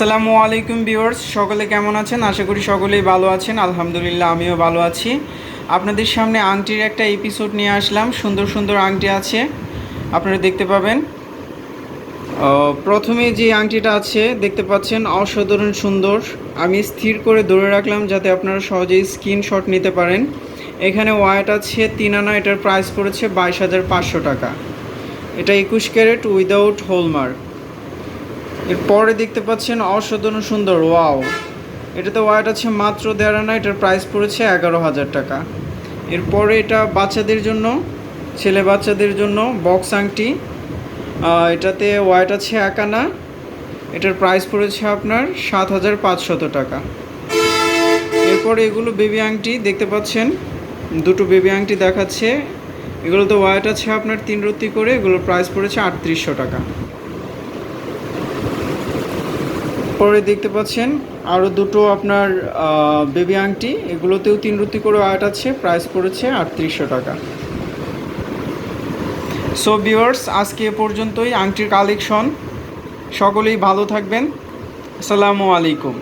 আসসালামু আলাইকুম ভিউয়ার্স, সকলে কেমন আছেন? আশা করি সকলেই ভালো আছেন। আলহামদুলিল্লাহ, আমিও ভালো আছি। আপনাদের সামনে আংটির একটা এপিসোড নিয়ে আসলাম। সুন্দর সুন্দর আংটি আছে, আপনারা দেখতে পাবেন। প্রথমে যে আংটিটা আছে, দেখতে পাচ্ছেন অসাধারণ সুন্দর। আমি স্থির করে ধরে রাখলাম যাতে আপনারা সহজেই স্ক্রিনশট নিতে পারেন। এখানে ওয়াইট আছে, তিন আনা, এটার প্রাইস পড়েছে বাইশ হাজার পাঁচশো টাকা। এটা একুশ ক্যারেট উইদাউট হোলমার্ক এরপরে দেখতে পাচ্ছেন অসাধারণ সুন্দর, ওয়াও। এটাতে ওয়াইট আছে মাত্র দেড় আনা, এটার প্রাইস পড়েছে এগারো হাজার টাকা। এরপরে এটা বাচ্চাদের জন্য, ছেলে বাচ্চাদের জন্য বক্স আংটি। এটাতে ওয়াইট আছে এক আনা, এটার প্রাইস পড়েছে আপনার সাত হাজার পাঁচশত টাকা। এরপরে এগুলো বেবি আংটি, দেখতে পাচ্ছেন, দুটো বেবি আংটি দেখাচ্ছে। এগুলোতে ওয়াইট আছে আপনার তিন রত্তি করে, এগুলোর প্রাইস পড়েছে আটত্রিশশো টাকা। পরে দেখতে পাচ্ছেন আরও দুটো আপনার বেবি আংটি। এগুলোতেও তিন রুতি করে আর্ট আছে প্রাইস পড়েছে আটত্রিশশো টাকা। সো ভিউয়ার্স আজকে এ পর্যন্তই। আংটির কালেকশন সকলেই ভালো থাকবেন। আসসালামু আলাইকুম।